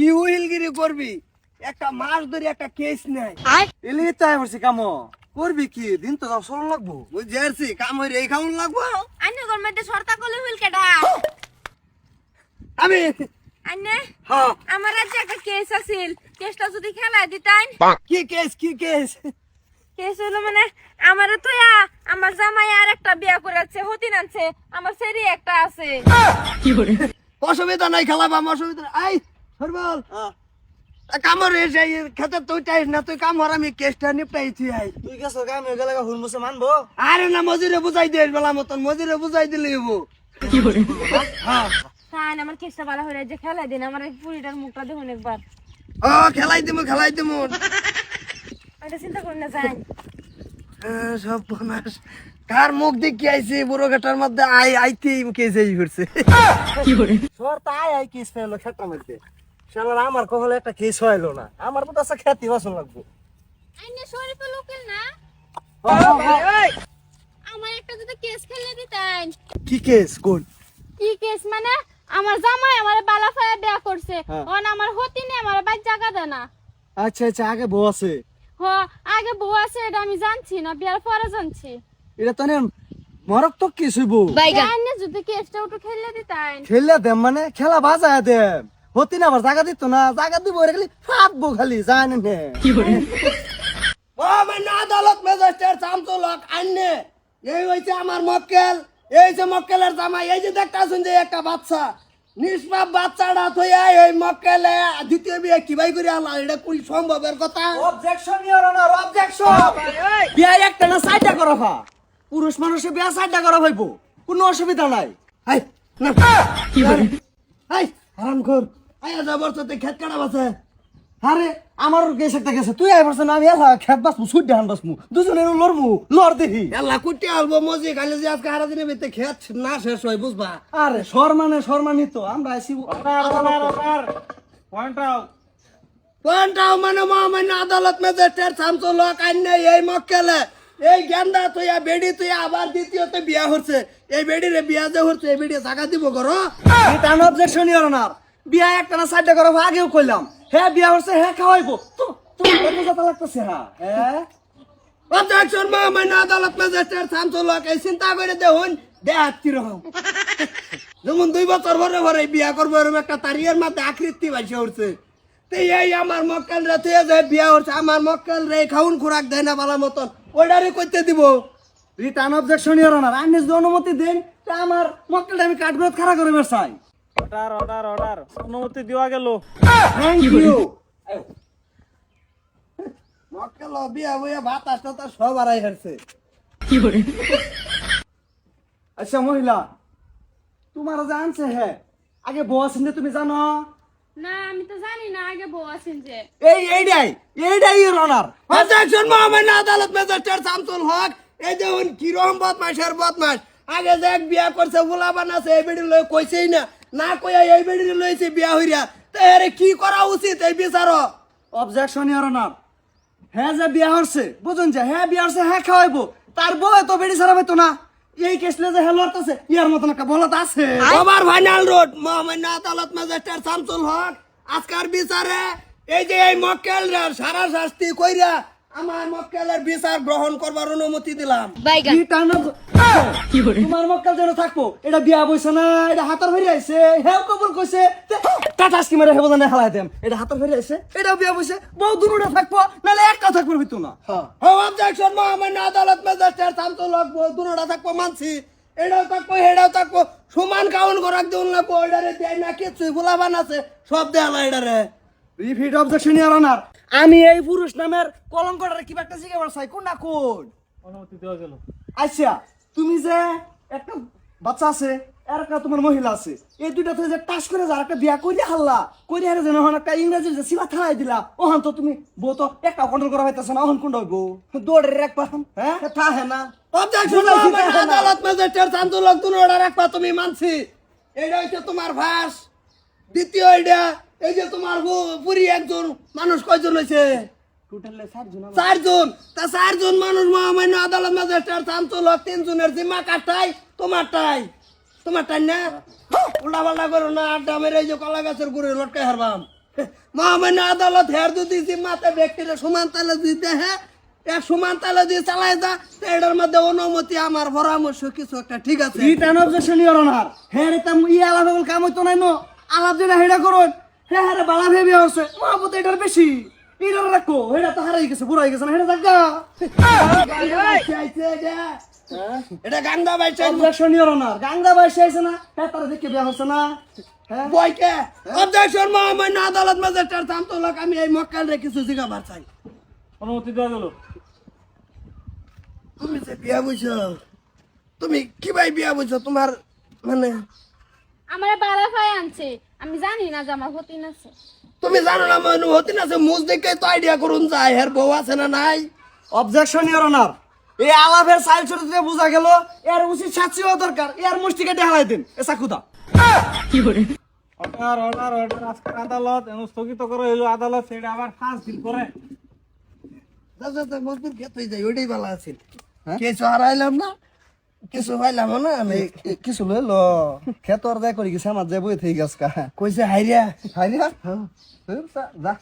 কি উইলগিরি করবি। একটা মাস ধরে একটা কেস নাই। এলি তাই বলছি কাম। করবি কি? দিন তো যাও চলন লাগবো। বুঝতে পারছি কাম হইরে এই খাউন লাগবো। আইনে ঘর মধ্যে সরতা করলে হুইল কেডা? আমি। আইনে? হ্যাঁ। আমার রাজ্যে একটা কেস আছিল। কেসটা যদি খেলা দিতাইন। কি কেস কি কেস কেস হলো মানে আমারে তো আমার জামাই আর একটা বিয়া করেছে হতিন আনছে। আমার সেরি একটা আছে। কি অসুবিধা নাই খেলাবাম অসুবিধা নাই। আই! সরবল কামর এসে খেতে তুই চাইস না তুই কামর আমি কেসটা নিপটাইছি আই। তুই গেছো কাম হয়ে গেলে হুল মুসে মানবো। আরে না মজুরে বুঝাই বেলা মতন মজুরে বুঝাই দিলে হব হ্যাঁ। আমার কেসটা ভালো হয়ে যে খেলা দিন আমার এই পুরিটার মুখটা দেখুন একবার। ও খেলাই দিমু খেলাই দিমু। এটা চিন্তা করি না যাই সব বনাস কার মুখ দেখি আইছি? বুড়ো ঘাটার মধ্যে আই আইতে কেস এই করছে। সর তাই আই কিস ফেলো খেটা মধ্যে শালার আমার কহলে একটা কেস হইল না। আমার মতো আছে খ্যাতি বাসন লাগবো। আইনে লোকের না। আমার একটা যদি কেস খেলে দিতেন। কি কেস কোন? কি কেস মানে? আমার জামাই আমার বালাফায়া বিয়া করছে। হ্যাঁ। অন আমার হতিনে আমার বাইর জায়গা দেয় না। আচ্ছা আচ্ছা আগে বউ আছে। হ আগে বউ আছে এটা আমি জানছি না বিয়ার পরে জানছি। এটা তো মরক তো কি শুইব আইনে যদি কেসটা একটু খেলে দিতেন। খেললে দেম মানে খেলা বাজায় দেম হতি না আবার জায়গা দিত না জায়গা দিব খালি ফাটবো খালি জানে নে। ও মানে আদালত ম্যাজিস্ট্রেট চামচলক আইনে। এই হইছে আমার মক্কেল এই যে মক্কেলের জামাই এই যে দেখতে যে একটা বাচ্চা। নিষ্পাপ বাচ্চাটা থইয়া এই মক্কেলে দ্বিতীয় বিয়ে কীভাবে করে আল্লাহ এটা কোন সম্ভবের কথা? অবজেকশন ইওর অনার অবজেকশন বিয়া একটা না সাইডটা করা ফা পুরুষ মানুষে বিয়া সাইডটা করা হইব কোনো অসুবিধা নাই। হাই না। হাই আরাম কর আই আজ বর্ষতে খেত কাটা বাসে আরে আমার গেছে একটা গেছে। তুই আই পারছ না আমি এলা খেত বাসমু সুদ দেহান বাসমু দুজনে লড়মু লড় দেখি। কুটি আলবো মজি খালি যে আজকে হারা দিনে বেতে খেত না শেষ হয় বুঝবা? আরে সম্মানে সম্মানিত আমরা আইছি কোনটাও মানে মহামান্য আদালত ম্যাজিস্ট্রেট এই মক্কেলে এই গেন্দা তুই বেডি তুই আবার দ্বিতীয়তে বিয়া হচ্ছে। এই বেডিরে বিয়া যে হচ্ছে এই বেডি টাকা দিব করো অবজেকশন অনার বিয়া একটা না সাইডটা করা হইবো, আগেও কইলাম। হ্যাঁ বিয়া হচ্ছে হ্যাঁ খাওয়াইবো। তো তুমি কত কথা লাগতেছে হ্যাঁ? হ্যাঁ অবজেকশন মহামান্য আদালত ম্যাজিস্ট্রেট শামসুল্লাহ এই চিন্তা করে দেখুন দেখ কীরকম যেমন দুই বছর ভরে ভরে বিয়া করব এরকম একটা তারিখের মাথায় আকৃতি বাসে উঠছে। এই আমার মক্কেল রে তুই যে বিয়া হচ্ছে আমার মক্কেল রে খাউন খোরাক দেয় না বালা মতন। ওইটারে করতে দিব। Return objection your honour. আইনে যদি অনুমতি দেন তা আমার মক্কেলটা আমি কাঠগড় খাড়া করে বেরসাই অর্ডার অর্ডার অর্ডার অনুমতি দেওয়া গেল থ্যাংক ইউ মক্কেল বিয়া বইয়া ভাত আসতে তো সব আড়াই হারছে আচ্ছা মহিলা তোমার যে আনছে হ্যাঁ আগে বউ আছেন যে তুমি জানো না আমি তো জানি না আগে বউ আছেন যে এই এইটাই এইটাই ইওর অনার অবজেকশন মহামান্য আদালত ম্যাজিস্ট্রেট শামসুল হক এই দেখুন কিরম বদমাসের বদমাস আগে যে এক বিয়া করছে গোলা বানাছে এই বেড়ি লই কইছেই না না কইয়া এই বেড়ি লইছে বিয়া হইরা তো এর কি করা উচিত এই বিচারক? অবজেকশন ইওর অনার হ্যাঁ যে বিয়া হচ্ছে বুঝুন যে হ্যাঁ বিয়া হচ্ছে হ্যাঁ খাওয়াইবো। তার বউ এত বেড়ি সারা পাইতো না। এই কেসলে যে হ্যাঁ লড়তেছে ইয়ার মতন একটা বলত আছে। ওভার ফাইনাল রোড মহামান্য আদালত ম্যাজিস্ট্রেট শামসুল হক। আজকার বিচারে এই যে এই মক্কেল সারা শাস্তি কইরা আমার মক্কেলের বিচার গ্রহণ করবার অনুমতি দিলাম। তোমার মক্কাল যেন থাকব এটা বিয়া বইছে না এটা হাতার হয়ে আইছে হ্যাঁ কবুল কইছে টাটা স্কিমারে হেবো জানে হালাই দেম এটা হাতার হয়ে আইছে এটাও বিয়া বইছে বউ দুনুটা থাকব নালে একটা থাকব হইতো না। অবজেকশন মহামান্য আদালত ম্যাজিস্ট্রেট হক দুনোটা থাকব মানছি। এটাও থাকব হেটাও থাকব সমান কাউন করাক দেউন লাগবো এটারে দেয় না কিছু গোলাবান আছে সব দেয়ালা এটারে। রিপিট অবজেকশন ইয়ার অনার আমি এই পুরুষ নামের কলঙ্কটারে কি একটা জিজ্ঞাসা চাই কোন না কোন? অনুমতি দেওয়া গেল। আচ্ছা তুমি যে একটা বাচ্চা আছে আর একটা তোমার মহিলা আছে এই দুইটা থেকে যে টাচ করে যার একটা বিয়া কইরে হাল্লা কইরে হারে যেন হন একটা ইংরেজির যে সিলা থালাই দিলা ওহান তো তুমি বউ তো একটা কন্ট্রোল করা হইতাছে না ওহান কোন হইব? দৌড়ে রাখবা হ্যাঁ? থা হে না। অবজেকশন আদালত ম্যাজিস্ট্রেট শামসুল হক দুনোটা রাখবা তুমি মানছি। এটা হচ্ছে তোমার ভাস। দ্বিতীয় এটা এই যে তোমার পুরি একজন মানুষ কয়জন হয়েছে চারজন তা চারজন মানুষ মহামান্য আদালত ম্যাজিস্ট্রেট তিনজনের কাটাই তোমারটাই। তোমারটাই না? উল্টা পাল্টা করো না আড্ডা মেরে এই যে কলা গাছের গুড়ে লটকাই হারবাম। মহামান্য আদালত হের যদি মাতে ব্যক্তিরা সমান তালে দিতে হ্যাঁ এক সমান তালে দিয়ে চালাই যা এটার মধ্যে অনুমতি আমার পরামর্শ কিছু একটা ঠিক আছে। রিটার্ন অবজেকশন ইওর অনার হ্যাঁ এটা ই আলাপ হল কাম হইতো নাই নো? আলাপ যেটা হেডা করুন। হ্যাঁ হ্যাঁ বালা ভেবে হচ্ছে মহাপত এটার বেশি। এটার রাখো হেডা তো হারাই গেছে বুড়াই গেছে না হেডা জাগা এটা গান্দা বাইছে অবজেকশন ইওর অনার গাঙ্গা আইছে না হ্যাঁ তারা দেখে বিয়া হচ্ছে না হ্যাঁ। বইকে অবজেকশন মহামান্য আদালত ম্যাজিস্ট্রেট শান্তলক আমি এই মক্কেল রে কিছু জিজ্ঞাবার চাই। অনুমতি দেওয়া গেল। তুমি যে বিয়া বুঝছ তুমি কি ভাই বিয়া বুঝছ? তোমার মানে আমার বালা ভাই আনছে। আমি জানি না যে আমার হতিন আছে তুমি জানো না মনে হতি না যে মুজ দেখে তো আইডিয়া করুন যায়। হের বউ আছে না নাই? অবজেকশন ইওর অনার এই আলাপের সাইল ছোট দিয়ে বোঝা গেল এর উচিত শাস্তি হওয়া দরকার। এর মুষ্টি কেটে হালাই দিন। এ চাকুদা। অর্ডার অর্ডার অর্ডার আজকের আদালত। এখন স্থগিত করা হইল আদালত সেটা আবার পাঁচ দিন করে মজবুর খেতে যাই ওইটাই ভালো আছে। কিছু হারাইলাম না। কিছু পাইলাম না আমি কিছু লই ল। খেতর যাই করি গেছে আমার যে বই থেকে কা। কইছে হাইরিয়া হাইরিয়া যা।